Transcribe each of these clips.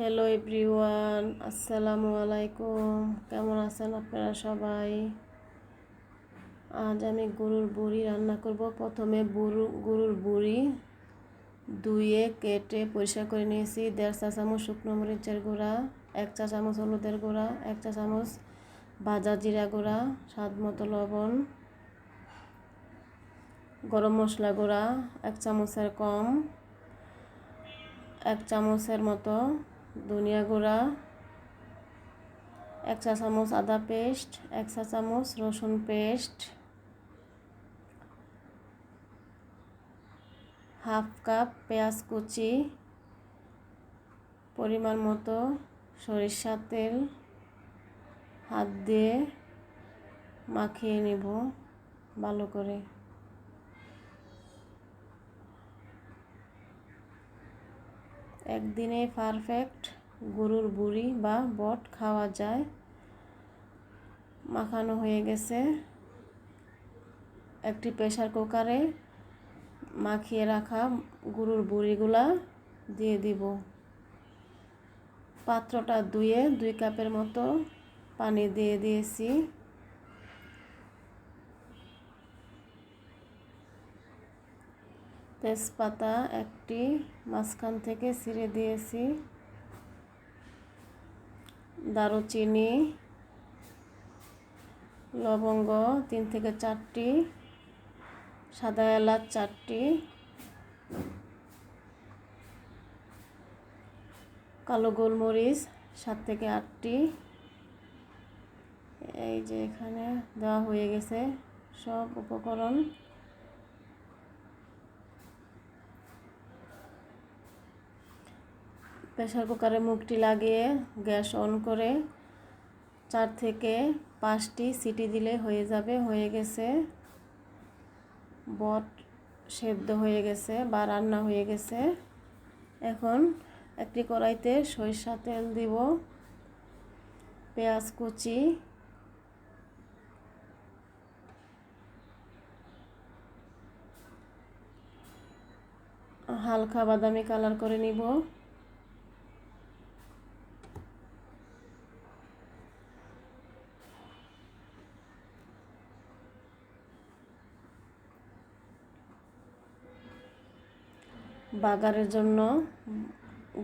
Hello everyone আসসালামু আলাইকুম কেমন আছেন আপনারা সবাই? আজ আমি গরুর বুড়ি রান্না করব। প্রথমে গরু গরুর বুড়ি ধুয়ে, কেটে, পরিষ্কার করে নিয়েছি। দেড় চা চামচ শুকনো মরিচের গুঁড়া, এক চা চামচ হলুদের গুঁড়া, এক চা চামচ ভাজা জিরা গুঁড়া, স্বাদ মতো লবণ, গরম মশলা গুঁড়া, এক চামচের কম, এক চামচের মতো ধনিয়া গুঁড়া, এক চা চামচ আদা পেস্ট, এক চা চামচ রসুন পেস্ট, হাফ কাপ পেঁয়াজ কুচি, পরিমাণ মতো সরিষার তেল, হাত দিয়ে মাখিয়ে নিব ভালো করে। একদিনে পারফেক্ট গরুর বুড়ি বা বট খাওয়া যায়। মাখানো হয়ে গেছে। একটি প্রেশার কুকারে মাখিয়ে রাখা গরুর বুড়িগুলা দিয়ে দিব। পাত্রটা ধুয়ে দুই কাপের মতো পানি দিয়ে দিয়েছি। তেজপাতা একটি মাঝখান থেকে ছিঁড়ে দিয়েছি। দারুচিনি, লবঙ্গ তিন থেকে চারটি, সাদা এলাচ চারটি, কালো গোলমরিচ সাত থেকে আটটি। এই যে এখানে দেওয়া হয়ে গেছে সব উপকরণ। প্রেশার কুকারে মুখটি লাগিয়ে গ্যাস অন করে চার থেকে পাঁচটি সিটি দিলে হয়ে যাবে, হয়ে গেছে। বট সেদ্ধ হয়ে গেছে বা রান্না হয়ে গেছে। এখন একটি কড়াইতে সরিষা তেল দিব, পেঁয়াজ কুচি, হালকা বাদামি কালার করে নিব। বাগারের জন্য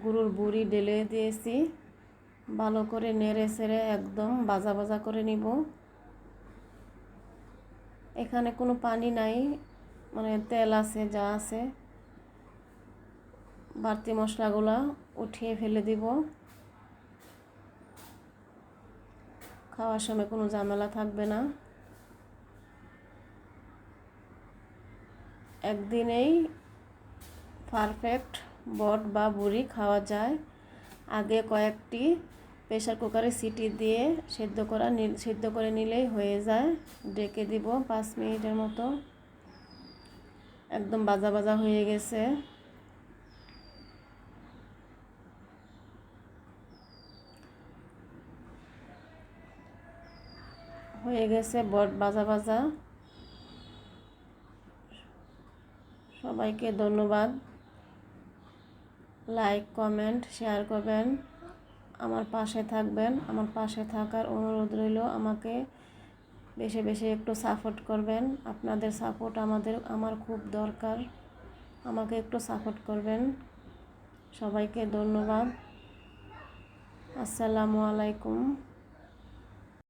গরুর বুড়ি ঢেলে দিয়েছি। ভালো করে নেড়ে সেড়ে একদম বাজা বাজা করে নিব। এখানে কোনো পানি নাই মানে তেল আছে, যা আছে। বাড়তি মশলাগুলো উঠিয়ে ফেলে দিব। খাওয়ার সময় কোনো ঝামেলা থাকবে না। একদিনেই পারফেক্ট বট বা বুড়ি খাওয়া যায়। আগে কয়েকটি প্রেশার কুকারে সিটি দিয়ে সেদ্ধ করা সেদ্ধ করে নিলেই হয়ে যায়। ডেকে দিব পাঁচ মিনিটের মতো। একদম বাজা বাজা হয়ে গেছে। হয়ে গেছে বট বাজা বাজা। সবাইকে ধন্যবাদ। লাইক কমেন্ট শেয়ার করবেন। আমার পাশে থাকবেন। আমার পাশে থাকার অনুরোধ রইল, আমাকে বেশি বেশি একটু সাপোর্ট করবেন। আপনাদের সাপোর্ট আমাদের, আমার খুব দরকার। আমাকে একটু সাপোর্ট করবেন। সবাইকে ধন্যবাদ। আসসালামু আলাইকুম।